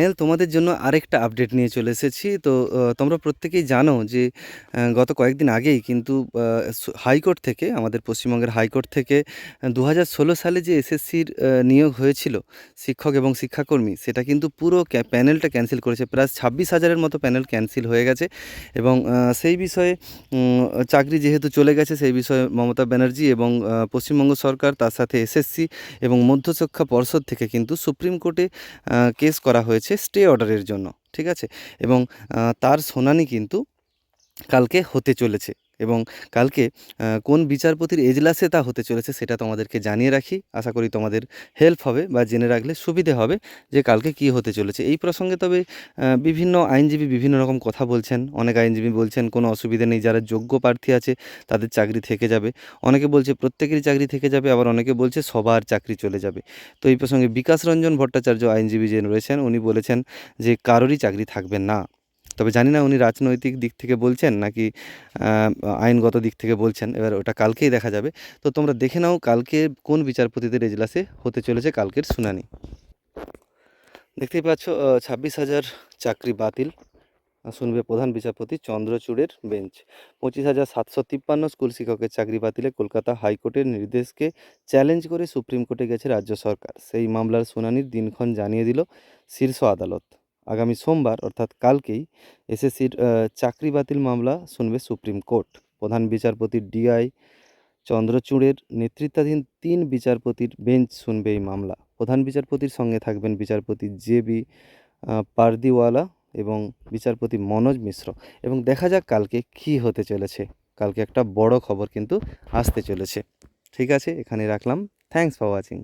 Nail তোমাদের জন্য আরেকটা আপডেট নিয়ে চলে এসেছি। তো তোমরা প্রত্যেকেই জানো যে গত কয়েকদিন আগেই কিন্তু হাইকোর্ট থেকে, আমাদের পশ্চিমবঙ্গের হাইকোর্ট থেকে দু হাজার ষোলো সালে যে এসএসসির নিয়োগ হয়েছিল, শিক্ষক এবং শিক্ষাকর্মী, সেটা কিন্তু পুরো প্যানেলটা ক্যান্সেল করেছে। প্রায় ছাব্বিশ হাজারের মতো প্যানেল ক্যান্সেল হয়ে গেছে এবং সেই বিষয়ে চাকরি যেহেতু চলে গেছে, সেই বিষয়ে মমতা ব্যানার্জি এবং পশ্চিমবঙ্গ সরকার, তার সাথে এসএসসি এবং মধ্যশিক্ষা পর্ষদ থেকে কিন্তু সুপ্রিম কোর্টে কেস করা হয়েছে। স্টে অর্ডারের জন্য ঠিক আছে? এবং তার শুনানি কিন্তু কালকে হতে চলেছে। এবং কালকে কোন বিচারপতির এজলাসে তা হতে চলেছে সেটা তোমাদেরকে জানিয়ে রাখি। আশা করি তোমাদের হেল্প হবে বা জেনে রাখলে সুবিধে হবে যে কালকে কি হতে চলেছে। এই প্রসঙ্গে তবে বিভিন্ন আইনজীবী বিভিন্ন রকম কথা বলছেন। অনেক আইনজীবী বলছেন, কোনো অসুবিধা নেই, যারা যোগ্য প্রার্থী আছে তাদের চাকরি থেকে যাবে। অনেকে বলছে প্রত্যেকেরই চাকরি থেকে যাবে, আবার অনেকে বলছে সবার চাকরি চলে যাবে। তো এই প্রসঙ্গে বিকাশ রঞ্জন ভট্টাচার্য আইনজীবী যে রয়েছেন, উনি বলেছেন যে কারোরই চাকরি থাকবে না। তবে জানি না উনি রাজনৈতিক দিক থেকে বলছেন নাকি আইনগত দিক থেকে বলছেন। এবার ওটা কালকেই দেখা যাবে। তো তোমরা দেখে নাও কালকে কোন বিচারপতিদের এজলাসে হতে চলেছে কালকের শুনানি। দেখতেই পাচ্ছ ছাব্বিশ হাজার চাকরি বাতিল। শুনবে প্রধান বিচারপতি চন্দ্রচূড়ের বেঞ্চ। পঁচিশ হাজার সাতশো তিপ্পান্ন স্কুল শিক্ষকের চাকরি বাতিলে কলকাতা হাইকোর্টের নির্দেশকে চ্যালেঞ্জ করে সুপ্রিম কোর্টে গেছে রাজ্য সরকার। সেই মামলার শুনানির দিনক্ষণ জানিয়ে দিল শীর্ষ আদালত। আগামী সোমবার, অর্থাৎ কালকেই, এসএসসির চাকরি বাতিল মামলা শুনবে সুপ্রিম কোর্ট। প্রধান বিচারপতি ডিআই চন্দ্রচূড়ের নেতৃত্বাধীন তিন বিচারপতির বেঞ্চ শুনবে এই মামলা। প্রধান বিচারপতির সঙ্গে থাকবেন বিচারপতি জে বি পারদিওয়ালা এবং বিচারপতি মনোজ মিশ্র। এবং দেখা যাক কালকে কী হতে চলেছে। কালকে একটা বড় খবর কিন্তু আসতে চলেছে। ঠিক আছে এখানে রাখলাম। Thanks for watching